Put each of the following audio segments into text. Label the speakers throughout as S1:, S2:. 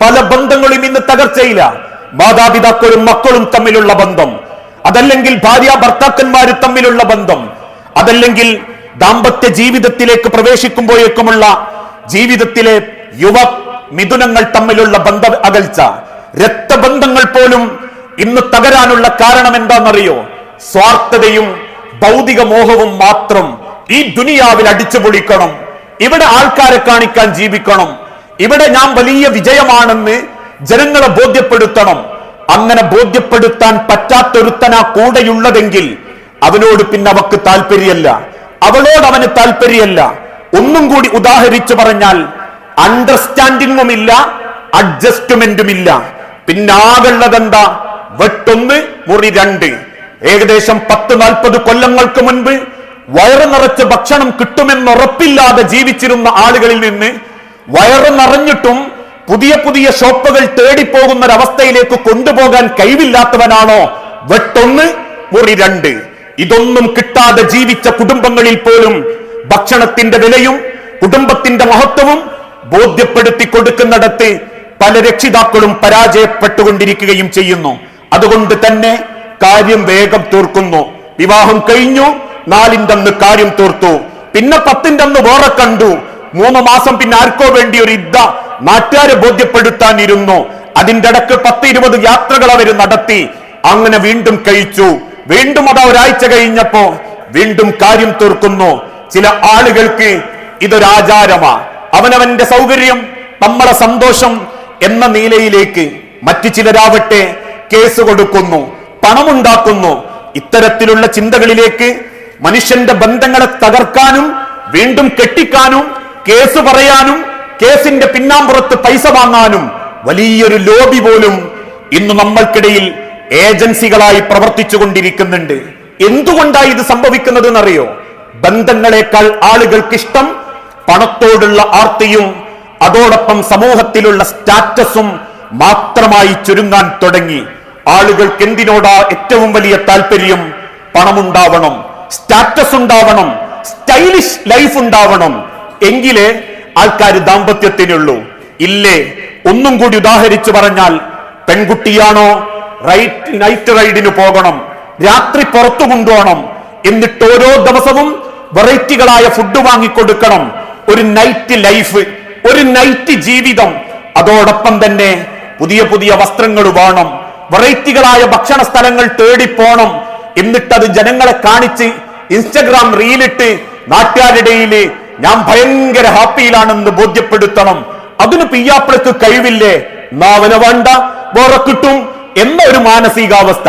S1: പല ബന്ധങ്ങളും ഇന്ന് തകർച്ചയില്ല മാതാപിതാക്കളും മക്കളും തമ്മിലുള്ള ബന്ധം. അതല്ലെങ്കിൽ ഭാര്യ ഭർത്താക്കന്മാർ തമ്മിലുള്ള ബന്ധം. അതല്ലെങ്കിൽ ദാമ്പത്യ ജീവിതത്തിലേക്ക് പ്രവേശിക്കുമ്പോഴേക്കുമുള്ള ജീവിതത്തിലെ യുവ മിഥുനങ്ങൾ തമ്മിലുള്ള ബന്ധ അകൽച്ച. രക്തബന്ധങ്ങൾ പോലും ഇന്ന് തകരാനുള്ള കാരണം എന്താണെന്നറിയോ? സ്വാർത്ഥതയും ഭൗതിക മോഹവും മാത്രം ഈ ദുനിയാവിൽ അടിച്ചു പൊളിക്കണം ഇവിടെ ആൾക്കാരെ കാണിക്കാൻ ജീവിക്കണം. ഇവിടെ ഞാൻ വലിയ വിജയമാണെന്ന് ജനങ്ങളെ ബോധ്യപ്പെടുത്തണം. അങ്ങനെ ബോധ്യപ്പെടുത്താൻ പറ്റാത്തൊരുത്തനാ കൂടെയുള്ളതെങ്കിൽ അവനോട് പിന്നെ അവക്ക് താല്പര്യമല്ല അവളോട് അവന് താല്പര്യമല്ല ഒന്നും കൂടി ഉദാഹരിച്ചു പറഞ്ഞാൽ അണ്ടർസ്റ്റാൻഡിങ്ങും ഇല്ല അഡ്ജസ്റ്റ്മെന്റും ഇല്ല പിന്നെ ആകുള്ളതെന്താ വെട്ടൊന്ന് മുറി രണ്ട്. ഏകദേശം പത്ത് നാൽപ്പത് കൊല്ലങ്ങൾക്ക് മുൻപ് വയറ് നിറച്ച് ഭക്ഷണം കിട്ടുമെന്നുറപ്പില്ലാതെ ജീവിച്ചിരുന്ന ആളുകളിൽ നിന്ന് വയറ് നിറഞ്ഞിട്ടും പുതിയ പുതിയ ഷോപ്പുകൾ തേടിപ്പോകുന്ന ഒരവസ്ഥയിലേക്ക് കൊണ്ടുപോകാൻ കഴിവില്ലാത്തവനാണോ വെട്ടൊന്ന് മുറി രണ്ട്. ഇതൊന്നും കിട്ടാതെ ജീവിച്ച കുടുംബങ്ങളിൽ പോലും ഭക്ഷണത്തിന്റെ വിലയും കുടുംബത്തിന്റെ മഹത്വവും ബോധ്യപ്പെടുത്തി കൊടുക്കുന്നിടത്ത് പല രക്ഷിതാക്കളും പരാജയപ്പെട്ടുകൊണ്ടിരിക്കുകയും ചെയ്യുന്നു. അതുകൊണ്ട് തന്നെ കാര്യം വേഗം തീർക്കുന്നു. വിവാഹം കഴിഞ്ഞു നാലിന്റെ അന്ന് കാര്യം തീർത്തു. പിന്നെ പത്തിന്റെ അന്ന് വേറെ കണ്ടു. മൂന്ന് മാസം പിന്നെ ആർക്കോ വേണ്ടി ഒരു ഇദ്ധ നാട്ടുകാരെ ബോധ്യപ്പെടുത്താനിരുന്നു. അതിന്റെ ഇടയ്ക്ക് പത്ത് ഇരുപത് യാത്രകൾ അവർ നടത്തി. അങ്ങനെ വീണ്ടും കഴിച്ചു. വീണ്ടും അത് ഒരാഴ്ച കഴിഞ്ഞപ്പോ വീണ്ടും കാര്യം തീർക്കുന്നു. ചില ആളുകൾക്ക് ഇതൊരാചാരമാ അവനവന്റെ സൗകര്യം നമ്മളെ സന്തോഷം എന്ന നിലയിലേക്ക് മറ്റു ചിലരാവട്ടെ കേസ് കൊടുക്കുന്നു പണമുണ്ടാക്കുന്നു. ഇത്തരത്തിലുള്ള ചിന്തകളിലേക്ക് മനുഷ്യന്റെ ബന്ധങ്ങളെ തകർക്കാനും വീണ്ടും കെട്ടിക്കാനും കേസ് പറയാനും കേസിന്റെ പിന്നാമ്പുറത്ത് പൈസ വാങ്ങാനും വലിയൊരു ലോബി പോലും ഇന്ന് നമ്മൾക്കിടയിൽ ഏജൻസികളായി പ്രവർത്തിച്ചു കൊണ്ടിരിക്കുന്നുണ്ട് എന്തുകൊണ്ടാണ് ഇത് സംഭവിക്കുന്നത് എന്നറിയോ ബന്ധങ്ങളെക്കാൾ ആളുകൾക്കിഷ്ടം പണത്തോടുള്ള ആർത്തിയും അതോടൊപ്പം സമൂഹത്തിലുള്ള സ്റ്റാറ്റസും മാത്രമായി ചുരുങ്ങാൻ തുടങ്ങി. ആളുകൾക്ക് എന്തിനോടാ ഏറ്റവും വലിയ താല്പര്യം? പണമുണ്ടാവണം സ്റ്റാറ്റസ് ഉണ്ടാവണം സ്റ്റൈലിഷ് ലൈഫ് ഉണ്ടാവണം എങ്കിലേ ആൾക്കാർ ദാമ്പത്യത്തിനുള്ളൂ. ഇല്ലേ? ഒന്നും കൂടി ഉദാഹരിച്ചു പറഞ്ഞാൽ പെൺകുട്ടിയാണോ റൈറ്റ് നൈറ്റ് റൈഡിന് പോകണം രാത്രി പുറത്തു കൊണ്ടുപോകണം എന്നിട്ട് ഓരോ ദിവസവും വെറൈറ്റികളായ ഫുഡ് വാങ്ങിക്കൊടുക്കണം ഒരു നൈറ്റ് ലൈഫ് ഒരു നൈറ്റ് ജീവിതം. അതോടൊപ്പം തന്നെ പുതിയ പുതിയ വസ്ത്രങ്ങൾ വേണം വെറൈറ്റികളായ ഭക്ഷണ സ്ഥലങ്ങൾ തേടിപ്പോണം എന്നിട്ടത് ജനങ്ങളെ കാണിച്ച് ഇൻസ്റ്റഗ്രാം റീലിട്ട് നാട്ടുകാരുടെയിൽ ഞാൻ ഭയങ്കര ഹാപ്പിയിലാണെന്ന് ബോധ്യപ്പെടുത്തണം. അതിന് പിയ്യാപ്പിളക്ക് കഴിവില്ലേ? നാവന വേണ്ട വേറെ കിട്ടും എന്ന ഒരു മാനസികാവസ്ഥ.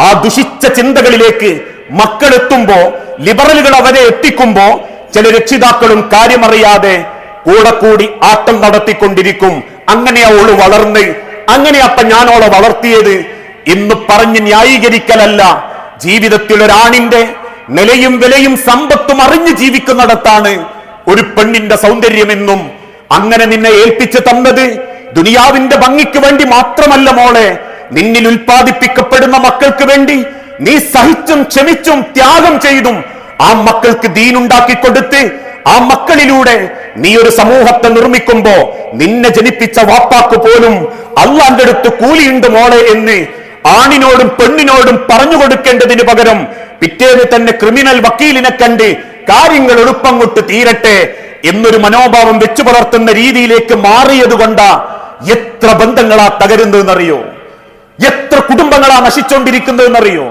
S1: ആ ദുഷിച്ച ചിന്തകളിലേക്ക് മക്കൾ എത്തുമ്പോ ലിബറലുകൾ അവരെ എത്തിക്കുമ്പോ ചില രക്ഷിതാക്കളും കാര്യമറിയാതെ കൂടെ കൂടി ആട്ടം നടത്തിക്കൊണ്ടിരിക്കും. അങ്ങനെയാ ഓൾ വളർന്ന്. അങ്ങനെയപ്പ ഞാൻ ഓളെ വളർത്തിയത്. എന്ന് പറഞ്ഞ് ന്യായീകരിക്കലല്ല. ജീവിതത്തിൽ ഒരാണിന്റെ നിലയും വിലയും സമ്പത്തും അറിഞ്ഞ് ജീവിക്കുന്നിടത്താണ് ഒരു പെണ്ണിന്റെ സൗന്ദര്യമെന്നും അങ്ങനെ നിന്നെ ഏൽപ്പിച്ചു തന്നത് ദുനിയാവിന്റെ ഭംഗിക്ക് വേണ്ടി മാത്രമല്ല മോളെ. നിന്നിൽ ഉൽപ്പാദിപ്പിക്കപ്പെടുന്ന മക്കൾക്ക് വേണ്ടി നീ സഹിച്ചും ക്ഷമിച്ചും ത്യാഗം ചെയ്തും ആ മക്കൾക്ക് ദീനുണ്ടാക്കി കൊടുത്ത് ആ മക്കളിലൂടെ നീ ഒരു സമൂഹത്തെ നിർമ്മിക്കുമ്പോ നിന്നെ ജനിപ്പിച്ച വാപ്പാക്ക് പോലും അള്ളാന്റെ അടുത്ത് കൂലിയുണ്ട് മോളെ എന്ന് ആണിനോടും പെണ്ണിനോടും പറഞ്ഞു കൊടുക്കേണ്ടതിന് പകരം പിറ്റേന്ന് തന്നെ ക്രിമിനൽ വക്കീലിനെ കണ്ട് കാര്യങ്ങൾ എളുപ്പങ്ങോട്ട് തീരട്ടെ എന്നൊരു മനോഭാവം വെച്ചു പുലർത്തുന്ന രീതിയിലേക്ക് മാറിയത് കൊണ്ടാ എത്ര ബന്ധങ്ങളാ തകരുന്നതെന്നറിയോ? എത്ര കുടുംബങ്ങളാ നശിച്ചുകൊണ്ടിരിക്കുന്നതെന്നറിയോ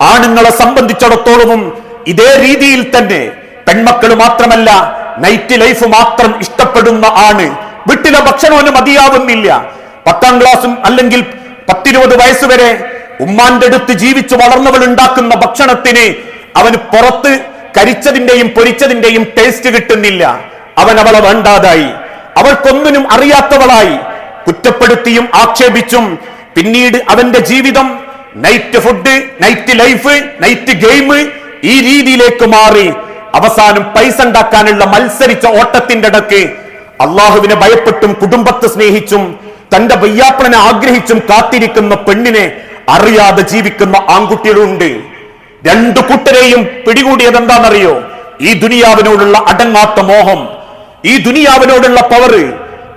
S1: ആണുങ്ങളെ സംബന്ധിച്ചിടത്തോളവും ഇതേ രീതിയിൽ തന്നെ പെൺമക്കൾ മാത്രമല്ല നൈറ്റ് ലൈഫ് മാത്രം ഇഷ്ടപ്പെടുന്ന ആണ് വീട്ടിലെ ഭക്ഷണമൊന്ന് മതിയാവുന്നില്ല. പത്താം ക്ലാസ്സും അല്ലെങ്കിൽ പത്തിരുപത് വയസ്സ് വരെ ഉമ്മാന്റെ അടുത്ത് ജീവിച്ച് വളർന്നവൾ ഉണ്ടാക്കുന്ന ഭക്ഷണത്തിന് അവന് പുറത്ത് കരിച്ചതിന്റെയും പൊരിച്ചതിന്റെയും ടേസ്റ്റ് കിട്ടുന്നില്ല. അവൻ അവളെ വേണ്ടാതായി. അവൾക്കൊന്നിനും അറിയാത്തവളായി. കുറ്റപ്പെടുത്തിയും ആക്ഷേപിച്ചും പിന്നീട് അവന്റെ ജീവിതം night food night life night game ഈ രീതിയിലേക്ക് മാറി. അവസാനം പൈസ ഉണ്ടാക്കാനുള്ള മത്സരിച്ച ഓട്ടത്തിന്റെ ഇടയ്ക്ക് അള്ളാഹുവിനെ ഭയപ്പെട്ടും കുടുംബത്തെ സ്നേഹിച്ചും തന്റെ വയ്യാപ്പനെ ആഗ്രഹിച്ചും കാത്തിരിക്കുന്ന പെണ്ണിനെ അറിയാതെ ജീവിക്കുന്ന ആൺകുട്ടികളുണ്ട്. രണ്ടു കൂട്ടരെയും പിടികൂടിയത് എന്താണെന്നറിയോ ഈ ദുനിയാവിനോടുള്ള അടങ്ങാത്ത മോഹം ഈ ദുനിയാവിനോടുള്ള പവറ്.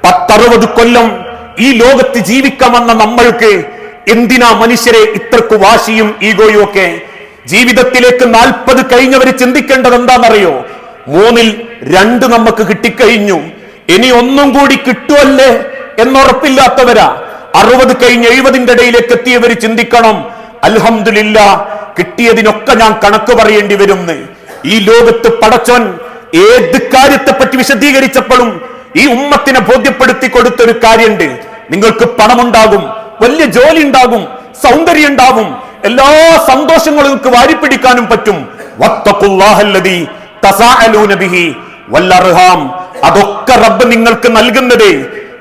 S1: പത്തറുപത് കൊല്ലം ഈ ലോകത്ത് ജീവിക്കാമെന്ന നമ്മൾക്ക് എന്തിനാ മനുഷ്യരെ ഇത്രക്ക് വാശിയും ഈഗോയും ഒക്കെ? ജീവിതത്തിലേക്ക് നാൽപ്പത് കഴിഞ്ഞവര് ചിന്തിക്കേണ്ടത് എന്താണെന്നറിയോ? മൂന്നിൽ രണ്ട് നമുക്ക് കിട്ടിക്കഴിഞ്ഞു. ഇനി ഒന്നും കൂടി കിട്ടുമല്ലേ എന്നുറപ്പില്ലാത്തവരാ. അറുപത് കഴിഞ്ഞ് എഴുപതിന്റെ ഇടയിലേക്ക് എത്തിയവര് ചിന്തിക്കണം. അൽഹംദുലില്ല കിട്ടിയതിനൊക്കെ ഞാൻ കണക്ക് പറയേണ്ടി വരുന്ന്. ഈ ലോകത്ത് പടച്ചവൻ ഏത് കാര്യത്തെ പറ്റി വിശദീകരിച്ചപ്പോഴും ഈ ഉമ്മത്തിനെ ബോധ്യപ്പെടുത്തി കൊടുത്തൊരു കാര്യമുണ്ട് നിങ്ങൾക്ക് പണമുണ്ടാകും വലിയ ജോലി ഉണ്ടാകും സൗന്ദര്യം ഉണ്ടാകും എല്ലാ സന്തോഷങ്ങളും നിങ്ങൾക്ക് വാരിപ്പിടിക്കാനും പറ്റും. അതൊക്കെ റബ്ബ് നിങ്ങൾക്ക് നൽകുന്നത്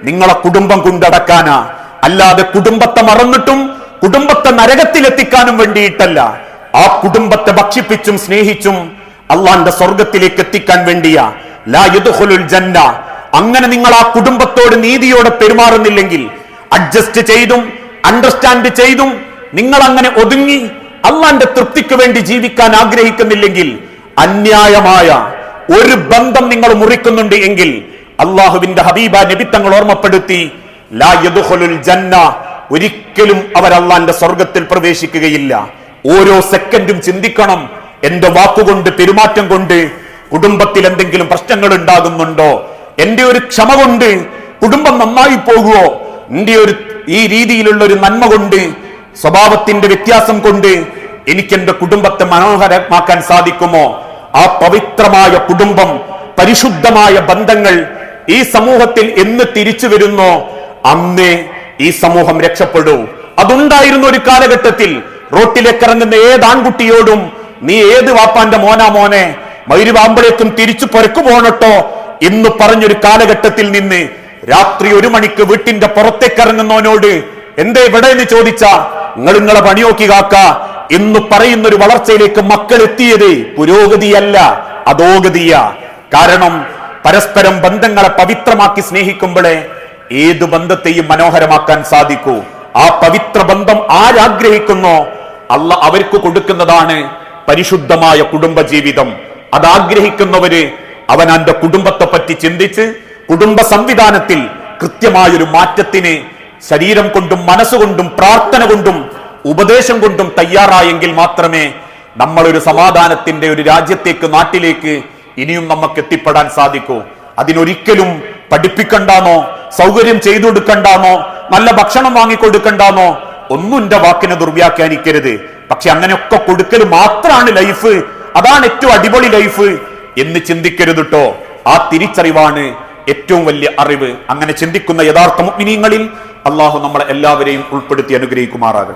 S1: നിങ്ങളെ കുടുംബം കൊണ്ടടക്കാനാ. അല്ലാതെ കുടുംബത്തെ മറന്നിട്ടും കുടുംബത്തെ നരകത്തിലെത്തിക്കാനും വേണ്ടിയിട്ടല്ല. ആ കുടുംബത്തെ ഭക്ഷിപ്പിച്ചും സ്നേഹിച്ചും അള്ളാന്റെ സ്വർഗത്തിലേക്ക് എത്തിക്കാൻ വേണ്ടിയ. ലാ ജന്ന. അങ്ങനെ നിങ്ങൾ ആ കുടുംബത്തോട് നീതിയോടെ പെരുമാറുന്നില്ലെങ്കിൽ അഡ്ജസ്റ്റ് ചെയ്തും അണ്ടർസ്റ്റാൻഡ് ചെയ്തും നിങ്ങൾ അങ്ങനെ ഒതുങ്ങി അള്ളാന്റെ തൃപ്തിക്ക് വേണ്ടി ജീവിക്കാൻ ആഗ്രഹിക്കുന്നില്ലെങ്കിൽ അന്യായമായ ഒരു ബന്ധം നിങ്ങൾ മുറിക്കുന്നുണ്ട് എങ്കിൽ അള്ളാഹുവിന്റെ ഹബീബ നബിത്തങ്ങൾ ഓർമ്മപ്പെടുത്തി ലാ ജന്ന. ഒരിക്കലും അവർ അള്ളാന്റെ സ്വർഗത്തിൽ പ്രവേശിക്കുകയില്ല. ഓരോ സെക്കൻഡും ചിന്തിക്കണം. എന്റെ വാക്കുകൊണ്ട് പെരുമാറ്റം കൊണ്ട് കുടുംബത്തിൽ എന്തെങ്കിലും പ്രശ്നങ്ങൾ ഉണ്ടാകുന്നുണ്ടോ? എന്റെ ഒരു ക്ഷമ കൊണ്ട് കുടുംബം നന്നായി പോകുമോ എന്റെ ഒരു ഈ രീതിയിലുള്ള ഒരു നന്മ കൊണ്ട് സ്വഭാവത്തിന്റെ വ്യത്യാസം കൊണ്ട് എനിക്ക് എന്റെ കുടുംബത്തെ മനോഹരമാക്കാൻ സാധിക്കുമോ? ആ പവിത്രമായ കുടുംബം പരിശുദ്ധമായ ബന്ധങ്ങൾ ഈ സമൂഹത്തിൽ എന്ന് തിരിച്ചു വരുന്നോ? അന്നേ ഈ സമൂഹം രക്ഷപ്പെടൂ. അതുണ്ടായിരുന്ന ഒരു കാലഘട്ടത്തിൽ റോട്ടിലേക്ക് ഇറങ്ങുന്ന ഏത് ആൺകുട്ടിയോടും നീ ഏത് വാപ്പാന്റെ മോനാ മോനെ? മൈരുവാമ്പളേക്കും തിരിച്ചു പൊരക്കു പോണട്ടോ എന്ന് പറഞ്ഞൊരു കാലഘട്ടത്തിൽ നിന്ന് രാത്രി ഒരു മണിക്ക് വീട്ടിന്റെ പുറത്തേക്ക് ഇറങ്ങുന്നവനോട് എന്തേ ഇവിടെ എന്ന് ചോദിച്ചാ നിങ്ങൾ നിങ്ങളെ പണിയോക്കി കാക്ക എന്ന് പറയുന്ന ഒരു വളർച്ചയിലേക്ക് മക്കൾ എത്തിയത് പുരോഗതിയല്ല അധോഗതിയ. കാരണം പരസ്പരം ബന്ധങ്ങളെ പവിത്രമാക്കി സ്നേഹിക്കുമ്പോഴേ ഏത് ബന്ധത്തെയും മനോഹരമാക്കാൻ സാധിക്കൂ. ആ പവിത്ര ബന്ധം ആരാഗ്രഹിക്കുന്നോ അല്ല അവർക്ക് കൊടുക്കുന്നതാണ് പരിശുദ്ധമായ കുടുംബജീവിതം. അതാഗ്രഹിക്കുന്നവര് അവൻ അന്റെ കുടുംബത്തെ പറ്റി ചിന്തിച്ച് കുടുംബ സംവിധാനത്തിൽ കൃത്യമായൊരു മാറ്റത്തിന് ശരീരം കൊണ്ടും മനസ്സുകൊണ്ടും പ്രാർത്ഥന കൊണ്ടും ഉപദേശം കൊണ്ടും തയ്യാറായെങ്കിൽ മാത്രമേ നമ്മളൊരു സമാധാനത്തിന്റെ ഒരു രാജ്യത്തേക്ക് നാട്ടിലേക്ക് ഇനിയും നമുക്ക് എത്തിപ്പെടാൻ സാധിക്കൂ. അതിനൊരിക്കലും പഠിപ്പിക്കണ്ടാന്നോ സൗകര്യം ചെയ്തു കൊടുക്കണ്ടാന്നോ നല്ല ഭക്ഷണം വാങ്ങിക്കൊടുക്കണ്ടാന്നോ ഒന്നും എന്റെ വാക്കിനെ ദുർവ്യാഖ്യാനിക്കരുത്. പക്ഷെ അങ്ങനെയൊക്കെ കൊടുക്കൽ മാത്രമാണ് ലൈഫ്. അതാണ് ഏറ്റവും അടിപൊളി ലൈഫ് എന്ന് ചിന്തിക്കരുത് കേട്ടോ ആ തിരിച്ചറിവാണ് ഏറ്റവും വലിയ അറിവ്. അങ്ങനെ ചിന്തിക്കുന്ന യഥാർത്ഥ മുഗ്നീയങ്ങളിൽ അള്ളാഹു നമ്മളെ എല്ലാവരെയും ഉൾപ്പെടുത്തി അനുഗ്രഹിക്കുമാറാകട്ടെ.